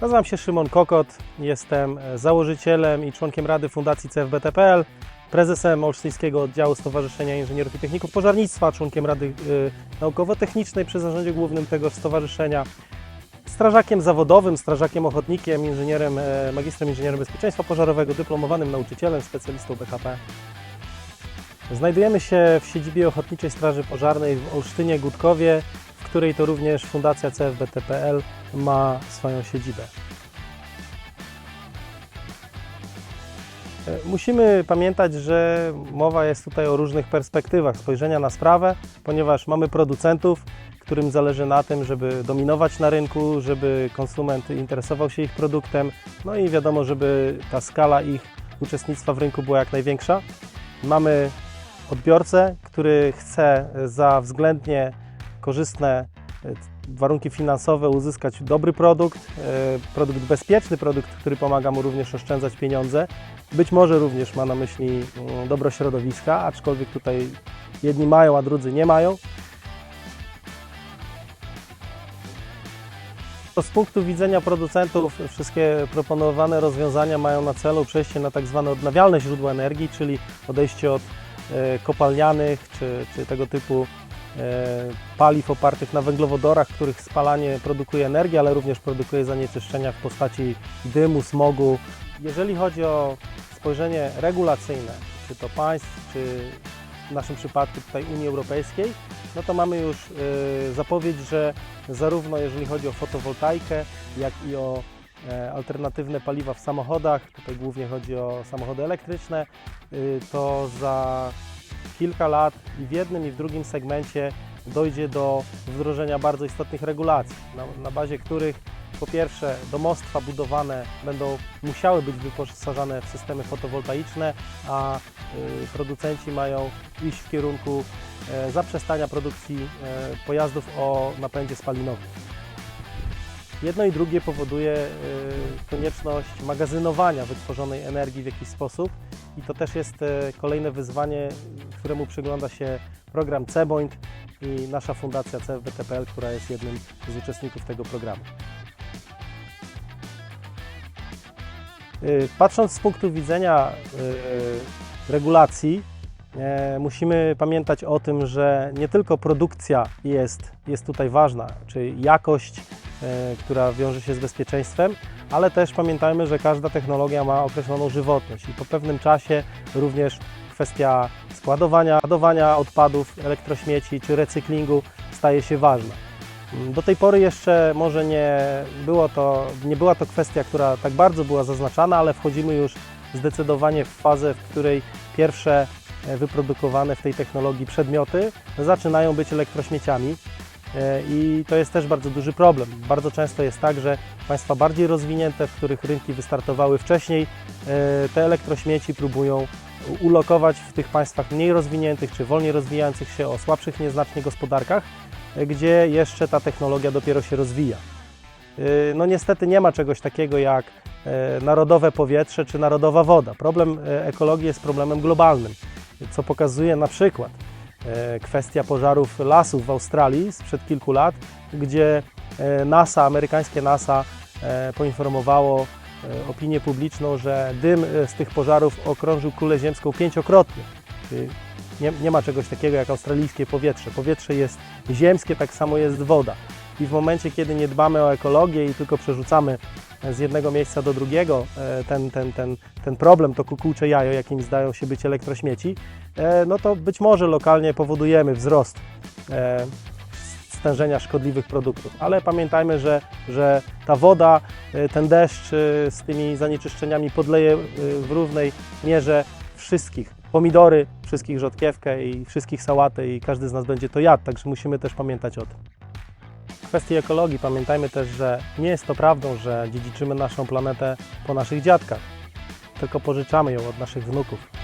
Nazywam się Szymon Kokot, jestem e, założycielem i członkiem Rady Fundacji CFBT.pl, prezesem Olsztyńskiego Oddziału Stowarzyszenia Inżynierów i Techników Pożarnictwa, członkiem Rady e, Naukowo-Technicznej przy zarządzie głównym tego stowarzyszenia, strażakiem zawodowym, strażakiem ochotnikiem, inżynierem, e, magistrem inżynierem bezpieczeństwa pożarowego, dyplomowanym nauczycielem, specjalistą BHP. Znajdujemy się w siedzibie Ochotniczej Straży Pożarnej w Olsztynie-Gutkowie, w której to również Fundacja CFBT.pl ma swoją siedzibę. E, Musimy pamiętać, że mowa jest tutaj o różnych perspektywach spojrzenia na sprawę, ponieważ mamy producentów, którym zależy na tym, żeby dominować na rynku, żeby konsument interesował się ich produktem, no i wiadomo, żeby ta skala ich uczestnictwa w rynku była jak największa. Mamy odbiorcę, który chce za względnie korzystne e, warunki finansowe uzyskać dobry produkt, e, produkt bezpieczny, produkt, który pomaga mu również oszczędzać pieniądze. Być może również ma na myśli mm, dobro środowiska, aczkolwiek tutaj jedni mają, a drudzy nie mają. Z punktu widzenia producentów wszystkie proponowane rozwiązania mają na celu przejście na tak zwane odnawialne źródła energii, czyli odejście od e, kopalnianych czy, czy tego typu paliw opartych na węglowodorach, których spalanie produkuje energię, ale również produkuje zanieczyszczenia w postaci dymu, smogu. Jeżeli chodzi o spojrzenie regulacyjne, czy to państw, czy w naszym przypadku tutaj Unii Europejskiej, no to mamy już e, zapowiedź, że zarówno jeżeli chodzi o fotowoltaikę, jak i o e, alternatywne paliwa w samochodach, tutaj głównie chodzi o samochody elektryczne, to za kilka lat i w jednym i w drugim segmencie dojdzie do wdrożenia bardzo istotnych regulacji, na, na bazie których po pierwsze domostwa budowane będą musiały być wyposażane w systemy fotowoltaiczne, a y, producenci mają iść w kierunku e, zaprzestania produkcji e, pojazdów o napędzie spalinowym. Jedno i drugie powoduje e, konieczność magazynowania wytworzonej energii w jakiś sposób i to też jest e, kolejne wyzwanie, któremu przygląda się program CEBOINT i nasza fundacja CFBT.pl, która jest jednym z uczestników tego programu. Y, Patrząc z punktu widzenia y, regulacji, e, musimy pamiętać o tym, że nie tylko produkcja jest, jest tutaj ważna, czy jakość, e, która wiąże się z bezpieczeństwem, ale też pamiętajmy, że każda technologia ma określoną żywotność i po pewnym czasie również kwestia składowania, ładowania odpadów, elektrośmieci czy recyklingu staje się ważna. Do tej pory jeszcze może nie, było to, nie była to kwestia, która tak bardzo była zaznaczana, ale wchodzimy już zdecydowanie w fazę, w której pierwsze e, wyprodukowane w tej technologii przedmioty zaczynają być elektrośmieciami. E, I to jest też bardzo duży problem. Bardzo często jest tak, że państwa bardziej rozwinięte, w których rynki wystartowały wcześniej, e, te elektrośmieci próbują ulokować w tych państwach mniej rozwiniętych czy wolniej rozwijających się o słabszych nieznacznie gospodarkach, e, gdzie jeszcze ta technologia dopiero się rozwija. No niestety nie ma czegoś takiego jak narodowe powietrze czy narodowa woda. Problem ekologii jest problemem globalnym, co pokazuje na przykład kwestia pożarów lasów w Australii sprzed kilku lat, gdzie e, NASA, amerykańskie NASA e, poinformowało e, opinię publiczną, że dym e, z tych pożarów okrążył kulę ziemską pięciokrotnie. Nie, nie ma czegoś takiego jak australijskie powietrze. Powietrze jest ziemskie, tak samo jest woda. I w momencie, kiedy nie dbamy o ekologię i tylko przerzucamy e, z jednego miejsca do drugiego e, ten, ten, ten, ten problem, to kukułcze jajo, jakim zdają się być elektrośmieci, e, no to być może lokalnie powodujemy wzrost e, stężenia szkodliwych produktów. Ale pamiętajmy, że, że ta woda, ten deszcz z tymi zanieczyszczeniami podleje w równej mierze wszystkich. Pomidory, wszystkich rzodkiewkę i wszystkich sałatę i każdy z nas będzie to jadł, także musimy też pamiętać o tym. Kwestii ekologii pamiętajmy też, że nie jest to prawdą, że dziedziczymy naszą planetę po naszych dziadkach, tylko pożyczamy ją od naszych wnuków.